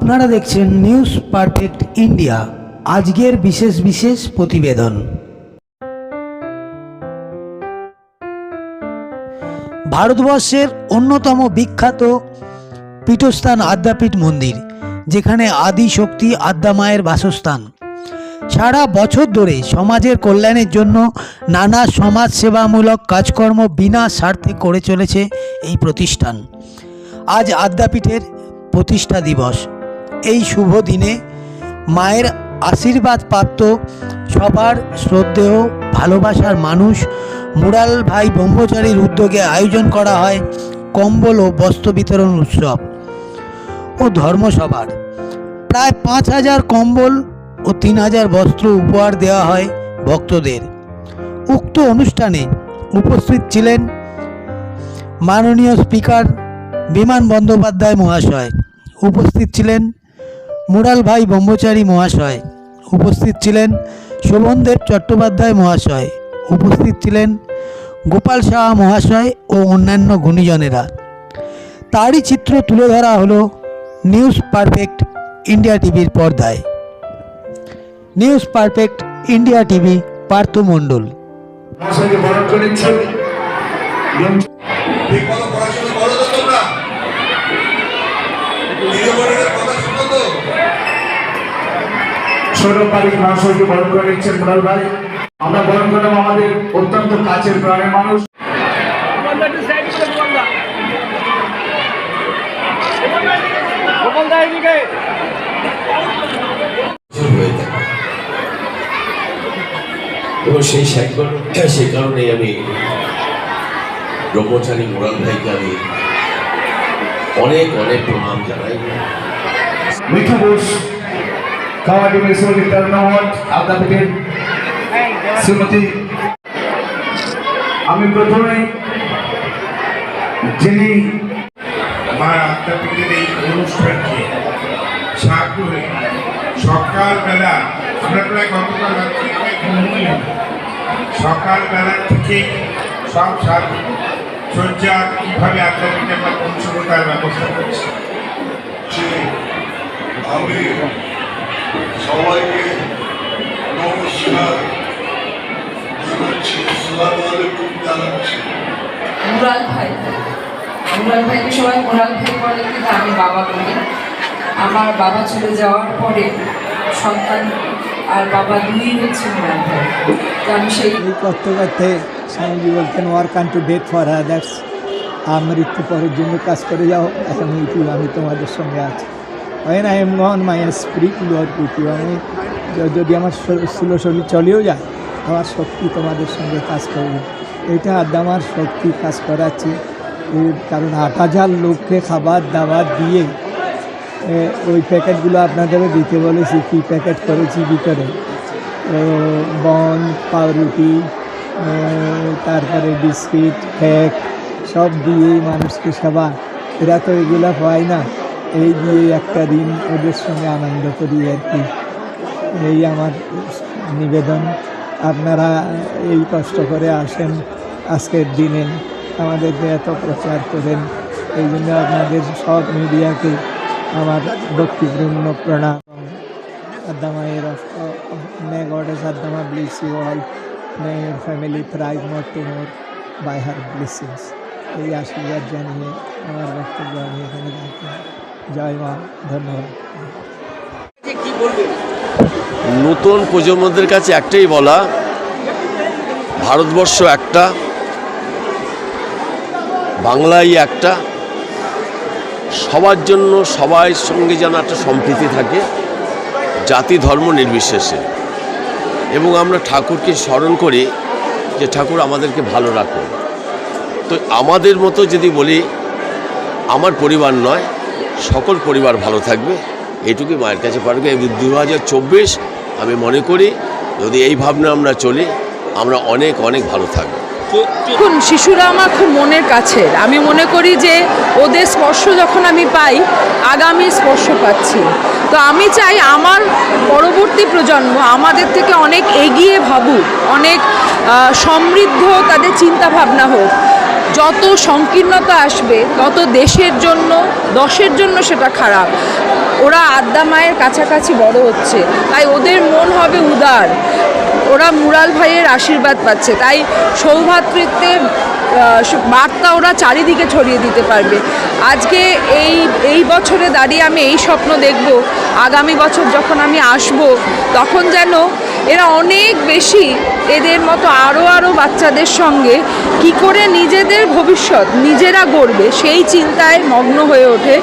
আপনারা দেখছেন news perfect India আজকের বিশেষ বিশেষ প্রতিবেদন। ভারতবর্ষের অন্যতম বিখ্যাত পীঠস্থান আদ্যাপীঠ মন্দির, যেখানে আদি শক্তি আদ্যা মায়ের বাসস্থান। সারা বছর ধরে সমাজের কল্যাণের জন্য নানা সমাজ সেবামূলক কাজকর্ম বিনা স্বার্থে করে চলেছে এই প্রতিষ্ঠান। আজ আদ্যাপীঠের প্রতিষ্ঠা দিবস। এই শুভ দিনে মায়ের আশীর্বাদ প্রাপ্ত সবার শ্রদ্ধেয়, ভালোবাসার মানুষ মুরাল ভাই ব্রহ্মচারীর উদ্যোগে আয়োজন করা হয় কম্বল ও বস্ত্র বিতরণ উৎসব ও ধর্মসভার। প্রায় পাঁচ হাজার কম্বল ও তিন হাজার বস্ত্র উপহার দেওয়া হয় ভক্তদের। উক্ত অনুষ্ঠানে উপস্থিত ছিলেন মাননীয় স্পিকার বিমান বন্দ্যোপাধ্যায় মহাশয়। উপস্থিত ছিলেন মুরাল ভাই ব্রহ্মচারী মহাশয়। উপস্থিত ছিলেন শোভনদেব চট্টোপাধ্যায় মহাশয়। উপস্থিত ছিলেন গোপাল সাহা মহাশয় ও অন্যান্য গুণীজনেরা। তারই চিত্র তুলে ধরা হলো নিউজ পারফেক্ট ইন্ডিয়া টিভির পর্দায়। News perfect India TV, Partha Mondal মহাশয়কে বরণ করে নিচ্ছেন ঠিক মতো পড়াশোনা করো তো তোমরা নিজে বোর্ডের কথা শুনো তো সৌরভ বরণ করে নিচ্ছেন মুরাল ভাই। আমরা বরণ করলাম আমাদের অত্যন্ত কাছের প্রাণের মানুষ। হয়ে এবং সেই সাইকেল সেই কারণেই আমি ব্রহ্মচারী মোরাল ভাইকে আমি অনেক অনেক প্রণাম জানাই। মিঠু বোস কাওয়াটি মিউনিসিপালিটি তেরো নম্বর আদাপিটের শ্রীমতী আমি প্রথমে যিনি আমার আত্মাপীঠের এই অনুষ্ঠানকে সাগরে সকালবেলা আমরা প্রায় গতকাল। সকালবেলা থেকে সব সাজ সজ্জা কীভাবে আত্মাপীঠে আমরা পৌঁছবো তার ব্যবস্থা করছি। আমি সবাইকে নমস্কার। জানাচ্ছি আসসালামু আলাইকুম জানাচ্ছি। মুরাল ভাই। মুরাল ভাইকে সবাই মুরাল ভাই বলে কিন্তু আমি বাবা বলি। আমার বাবা চলে যাওয়ার পরে সন্তান আর বাবা দুই হচ্ছে মুরাল ভাই। তো আমি সেই করতে করতে স্বামীজি বলতেন work unto death for others আর মৃত্যু পরের জন্য কাজ করে যাও এখন ইউটিউব আমি তোমাদের সঙ্গে আছি। ওয়েন না এম নন মাই স্পিরিট ওয়ার্ক ইউটিউব আমি যদি আমার স্থূল শরীর চলেও যায়, আমার শক্তি তোমাদের সঙ্গে কাজ করবে। এটা আমার শক্তি কাজ করাচ্ছে। কারণ আট হাজার লোককে খাবার দাবার দিয়ে ওই প্যাকেটগুলো আপনাদের দিতে বলেছি, কী প্যাকেট করেছি ভিতরে। বন, পাউরুটি তারপরে বিস্কিট, কেক, সব দিয়ে মানুষকে সেবা। এরা তো এগুলো হয় না। এই দিয়ে একটা দিন ওদের সঙ্গে আনন্দ করি আর কি। এই আমার নিবেদন। আপনারা এই কষ্ট করে আসেন, আজকের দিনে আমাদেরকে এত প্রচার করেন। এই জন্য আপনাদের সব মিডিয়াকে আমার ভক্তিপূর্ণ প্রণাম। আদামায়ের may goddess Adyama bless you all. May your family thrive more to more by her blessings এই আশীর্বাদ জানিয়ে আমার বক্তব্য আমি এখানে জয় মা ধন্যবাদ। নতুন প্রজন্মদের কাছে একটাই বলা ভারতবর্ষ একটা বাংলাই একটা সবার জন্য সবার সঙ্গে যেন একটা সম্প্রীতি থাকে জাতি ধর্ম নির্বিশেষে। এবং আমরা ঠাকুরকে স্মরণ করি যে ঠাকুর আমাদেরকে ভালো রাখুন। তো আমাদের মতো যদি বলি আমার পরিবার নয় সকল পরিবার ভালো থাকবে। এইটুকুই মায়ের কাছে পারবে দু হাজার চব্বিশ, আমি মনে করি যদি এই ভাবনা আমরা চলি, আমরা অনেক অনেক ভালো থাকব। দেখুন, শিশুরা আমার খুব মনের কাছে আমি মনে করি যে ওদের স্পর্শ যখন আমি পাই, আগামী স্পর্শ পাচ্ছি। তো আমি চাই আমার পরবর্তী প্রজন্ম আমাদের থেকে অনেক এগিয়ে ভাবুক, অনেক সমৃদ্ধ তাদের চিন্তা ভাবনা হোক। যত সংকীর্ণতা আসবে, তত দেশের জন্য, দশের জন্য সেটা খারাপ। ওরা আদ্যা মায়ের কাছাকাছি বড় হচ্ছে। তাই ওদের মন হবে উদার। ওরা মুরাল ভাইয়ের আশীর্বাদ পাচ্ছে। তাই সৌভাতৃত্বের বার্তা ওরা চারিদিকে ছড়িয়ে দিতে পারবে। আজকে এই এই বছরে দাঁড়িয়ে আমি এই স্বপ্ন দেখব। আগামী বছর যখন আমি আসব, তখন যেন এরা অনেক বেশি এদের মতো আরও আরও বাচ্চাদের সঙ্গে কি করে নিজেদের ভবিষ্যৎ নিজেরা গড়বে সেই চিন্তায় মগ্ন হয়ে ওঠে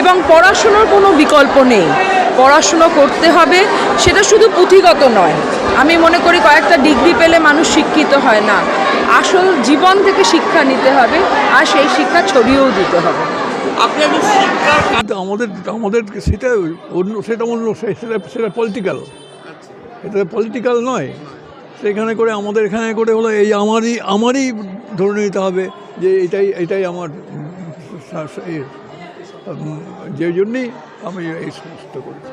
এবং পড়াশুনোর কোনো বিকল্প নেই। পড়াশুনো করতে হবে সেটা শুধু পুঁথিগত নয়। আমি মনে করি কয়েকটা ডিগ্রি পেলে মানুষ শিক্ষিত হয় না। আসল জীবন থেকে শিক্ষা নিতে হবে আর সেই শিক্ষা ছড়িয়েও দিতে হবে। আমাদের আমাদের সেটা অন্য সেটা অন্য সেটা সেটা পলিটিক্যাল এটা পলিটিক্যাল নয়। সেখানে করে আমাদের এখানে করে হলো এই আমারই আমারই ধরে নিতে হবে যে এটাই এটাই আমার যে জন্যই আমি এই সমস্ত করেছি।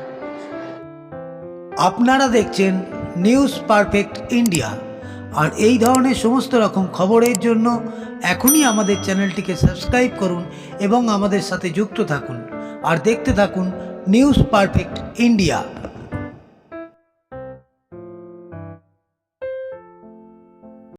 আপনারা দেখছেন নিউজ পারফেক্ট ইন্ডিয়া আর এই ধরনের সমস্ত রকম খবরের জন্য এখনই আমাদের চ্যানেলটিকে সাবস্ক্রাইব করুন এবং আমাদের সাথে যুক্ত থাকুন। আর দেখতে থাকুন নিউজ পারফেক্ট ইন্ডিয়া